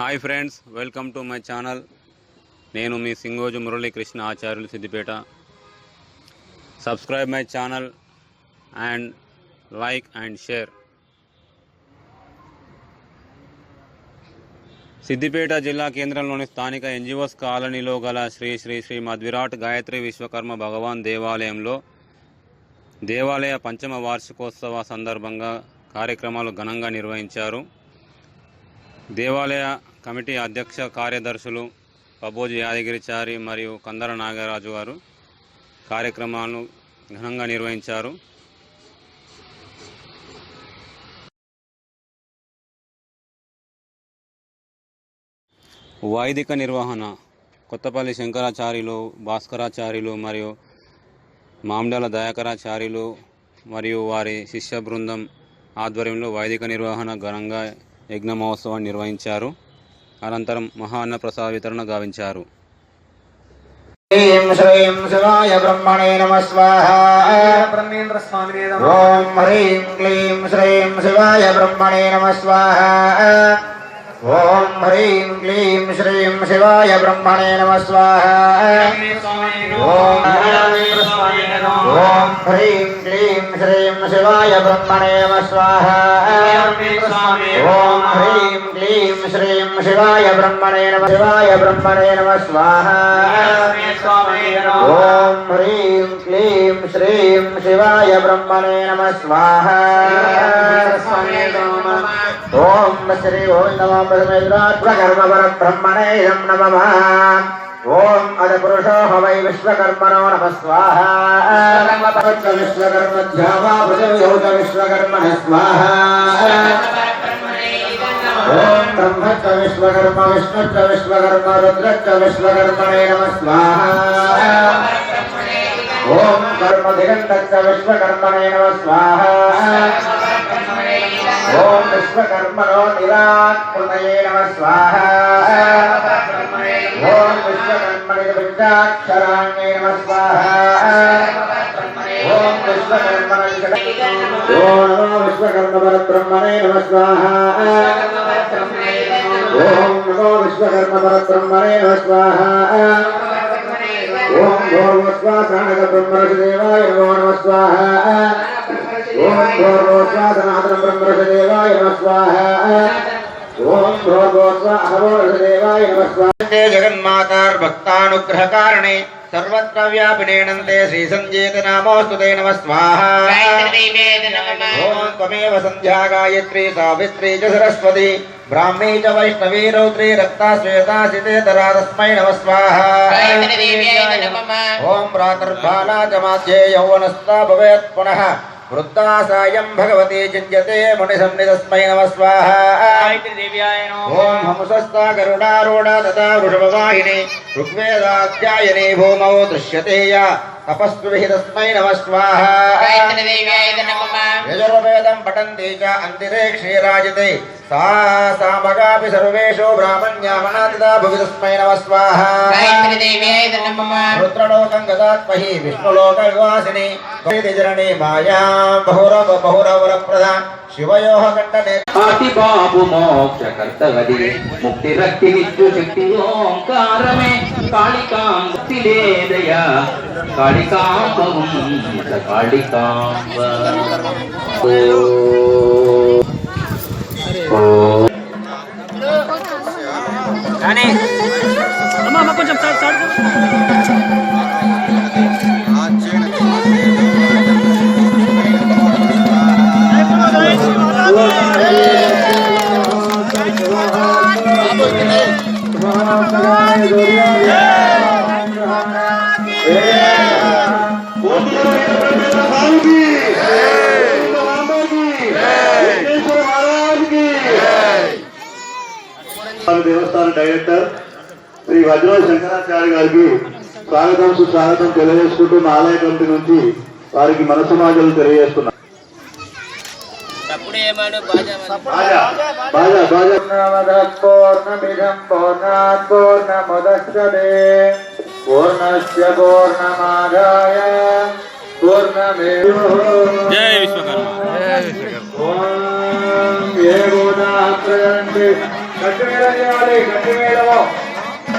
Hi friends welcome to my channel. నేను మీ Singoju Muralikrishna Acharyulu Siddipet. Subscribe my channel and like and share Siddipet జిల్లా కేంద్రంలోని స్థానిక NGOs కాలనీలో గల శ్రీ శ్రీ శ్రీ మధ్విరాట్ గాయత్రి విశ్వకర్మ భగవాన్ దేవాలయంలో దేవాలయ పంచమ వార్షికోత్సవ సందర్భంగా కార్యక్రమాలు ఘనంగా నిర్వహించారు. దేవాలయ కమిటీ అధ్యక్ష కార్యదర్శులు పబోజు యాదగిరిచారి మరియు కందర నాగరాజు గారు కార్యక్రమాలను ఘనంగా నిర్వహించారు. వైదిక నిర్వహణ కొత్తపల్లి శంకరాచార్యులు భాస్కరాచార్యులు మరియు మామిడాల దయాకరాచార్యులు మరియు వారి శిష్య బృందం ఆధ్వర్యంలో వైదిక నిర్వహణ ఘనంగా యజ్ఞ మహోత్సవాన్ని నిర్వహించారు. అనంతరం మహాన్న ప్రసాద వితరణ గావించారు శివాయ బ్రహ్మణే నమ స్వాహ. బ్రహ్మేంద్ర స్వామినే నమ ఓం హ్రీం క్లీం శ్రీం శివాయ ఓం హ్రీం క్లీం శ్రీం శివాయ బ్రహ్మణే నమ స్వాహ. ఓం ॐ ह्रीं क्लीं श्रीं शिवाय ब्रह्मणे नमः स्वाहा ॐ ह्रीं क्लीं श्रीं शिवाय ब्रह्मणे नमः शिवाय ब्रह्मणे नमः स्वाहा ॐ ह्रीं क्लीं श्रीं शिवाय ब्रह्मणे नमः स्वाहा ॐ श्री गोविन्द नमः ఓం అదపురుషో వై విశ్వకర్మణో నమ స్వాహ. విశ్వకర్మ ధ్యావా ప్రజయోజ విశ్వకర్మణ స్వాహ. ఓం బ్రహ్మత్వ విశ్వకర్మ విష్ణుత్వ విశ్వకర్మ రుద్రత్వ విశ్వకర్మణే నమ స్వాహ. ఓం కర్మ దిగంతత్వ విశ్వకర్మణే నమ స్వాహ. ఓం విశ్వకర్మణో నిరాకృతయే నమ స్వాహ. ఓం విశ్వకర్మణి విద్యాక్షరాణ్యే నమ స్వాహ. ఓం విశ్వకర్మణి ఓం విశ్వకర్మ పరబ్రహ్మణే నమ స్వాహ. ఓం నమో విశ్వకర్మ పరబ్రహ్మణే నమ స్వాహ. ओम भोर्वस्वा सनक ब्रह्मर्षदेवाय नमो नमः ओम भोर्वस्वा सनातन ब्रह्मर्षदेवाय नमः स्वाहा। ओम भोर्वस्वा अहवर्षदेवाय नमः स्वाहा। जगन्मातार्भक्तानुग्रह कारणे सर्वत्र व्यापिने नन्दे श्रीसञ्जेत नामोऽस्तु ते नमः। स्वाहा ॐ त्वमेव सन्ध्या गायत्री सावित्री च सरस्वती। ब्राह्मी च वैष्णवी रौद्री रक्ता श्वेता सितेतरा तस्मै नमः। स्वाहा ॐ प्रातर्बाला च माध्ये भवेत् पुनः। वृद्धा सायं भगवती चिन्त्यते मुनिसन्निधस्मै नमः। स्वाहा ॐ गरुडारूढा तथा वृषभवाहिनी ऋग्वेदाध्यायने भूमौ दृश्यते या। तपस्विभिः तस्मै नमः स्वाहा यजुर्वेदं पठन्ति च अन्तिरेक्षे राजते। सा सामगापि सर्वेषु ब्राह्मण्यामनादिता भुवि तस्मै नमः स्वाहा रुद्रलोकं गदात्महि विष्णुलोकविवासिनि मायां बहुरव बहुरवरप्रदा। शिवयोः कण्ठने ಆತಿ ಬಾಬು ಮೋಕ್ಷ ಕರ್ತವದಿಗೆ ಮುಕ್ತಿ ರಕ್ತಿ ನಿತ್ಯ ಶಕ್ತಿ ಓಂಕಾರಮೇ ಕಾಳಿಕಾಂಬಿಲೇದಯ ಕಾಳಿಕಾಂಬ ಕಾಳಿಕಾಂಬ దేవస్థానం డైరెక్టర్ శ్రీ వజ్రవ శంకరాచార్య గారికి స్వాగతం సుస్వాగతం తెలియజేసుకుంటూ మా ఆలయ కమిటీ నుంచి వారికి మన సమాజాలు తెలియజేస్తున్నాం బాజా బాజా. బాజా పూర్ణశ్య పూర్ణమాదాయ పూర్ణమే జయ విశ్వకర్మ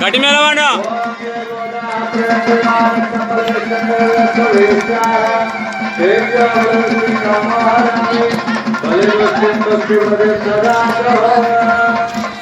గట్టి మేళవాడ సదా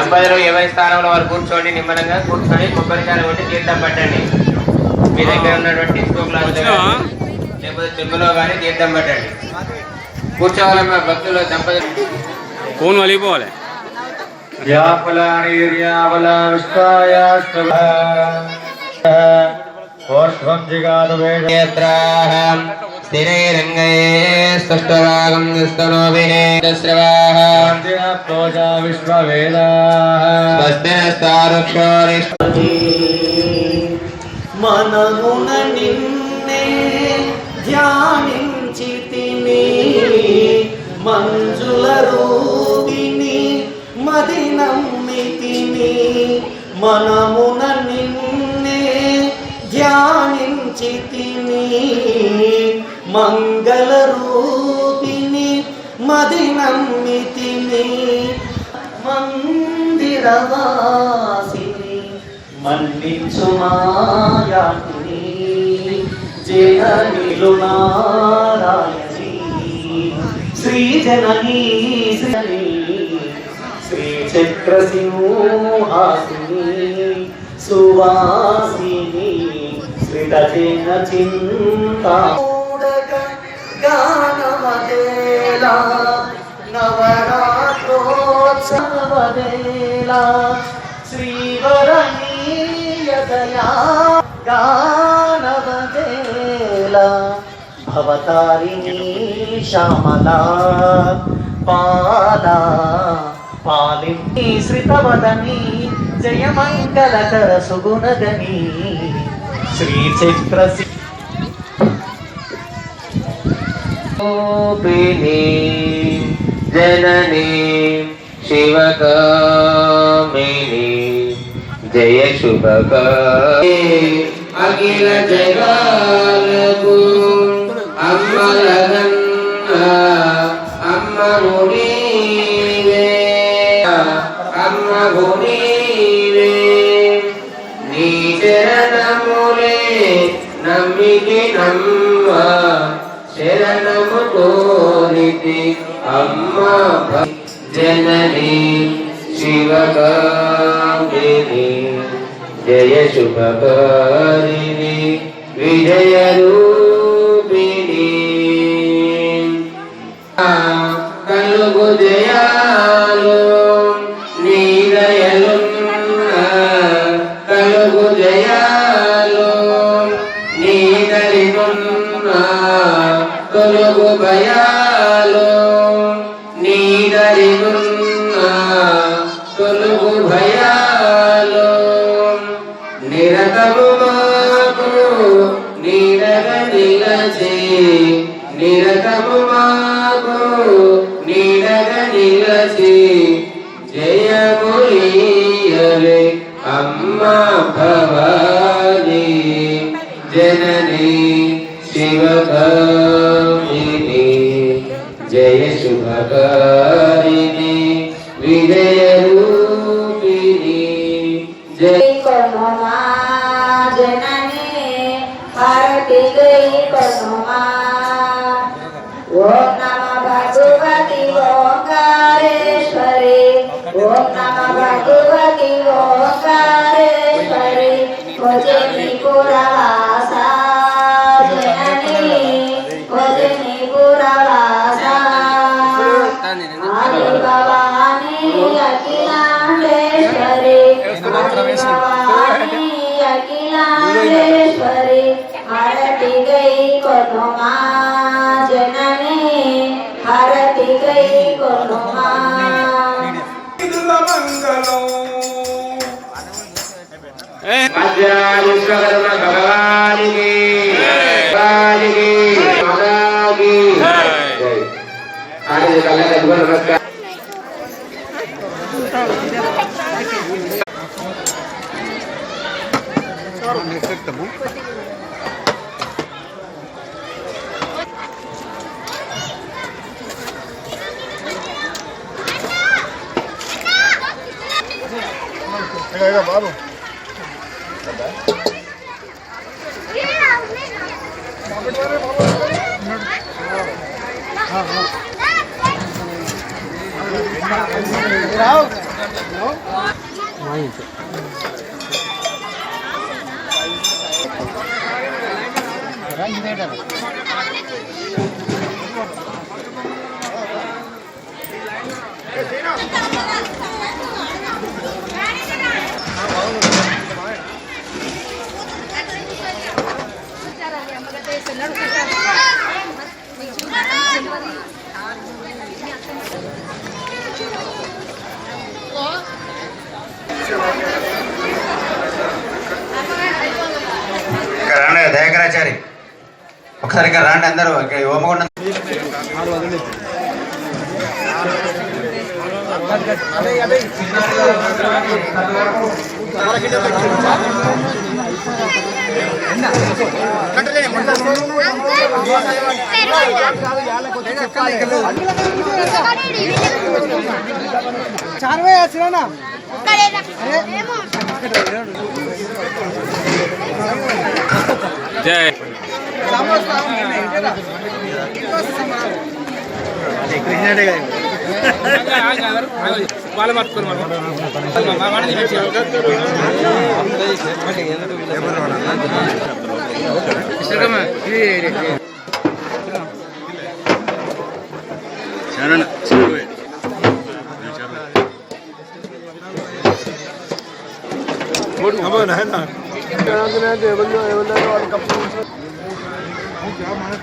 దంపతులు ఎవరి స్థానంలో వారు కూర్చోండి నిమ్మలంగా కూర్చొని కొబ్బరికాయలు కొట్టి తీర్థం పట్టండి. మీ దగ్గర ఉన్నటువంటి డిస్కో గ్లాస్ లేకపోతే చెంబులో కానీ తీర్థం పట్టండి. కూర్చోవాలన్న భక్తులు దంపతులు. ఫోన్ వలిగిపోవాలి. స్థిరైరంగయే స్పష్టరాగం దుష్టరోభిశ్రవాహ స్వస్తినస్తారుక్షోరి మనమున నిన్నే ధ్యానించి తిని మంజుల రూపిణి మది నమ్మి తిని మనమున నిన్నే ధ్యానించి తిని మంగళ రూపిణి మది మందిరవాసిని మన్నించు మాయాతిని జననిలు నారాయణి. శ్రీ జననీ శ్రీ శ్రీ చక్ర సింహాసిని సువాసిని శ్రీతజన చింతా గానమదేలా నవరాత్రోత్సవదేలా శ్రీవరణీయదయా గానవదేలా భవతారిణీ శ్యామలా పాలా పాలింటి శ్రితవదని జయమంగళకర సుగుణగని శ్రీచక్ర రూపిణి జనని శివకామిని జయ శుభక అఖిల జగాలకు కోరితి అమ్మ జనని శివకామిని జయ శుభకారిణి విజయ రూపిణి. కలుగు జయాలు నీదయలున్న కలుగు జయాలు నీదలినున్న కలుగు భయా सर्वे अम्मा भवानी जननी शिवकामिनी जय शुभकारिणी विजयरूपिणी जय कर्ममा जननी भारती जय कर्ममा ओम नमः भगवती नमः भगवती ओंकारेश्वरी भजनी पुरवासा जननी भजनी पुरवासा आदि भवानी अखिलांडेश्वरी आदि भवानी गई कनुमा जननी మధ్యాహ్న భగవానికి మాతాకి ఆయన కళ్ళ దగ్గర నమస్కారం Thank you. gravado. Thank you. ఒకసారి ఇక్కడ రండి అందరూ. ఇక్కడ ఓమగుండం జై. వాళ్ళ మార్చుకోరు చరణ అమ్మ నాయన ఎవరు ఎవరు వాళ్ళు కంపెనీ क्या माने?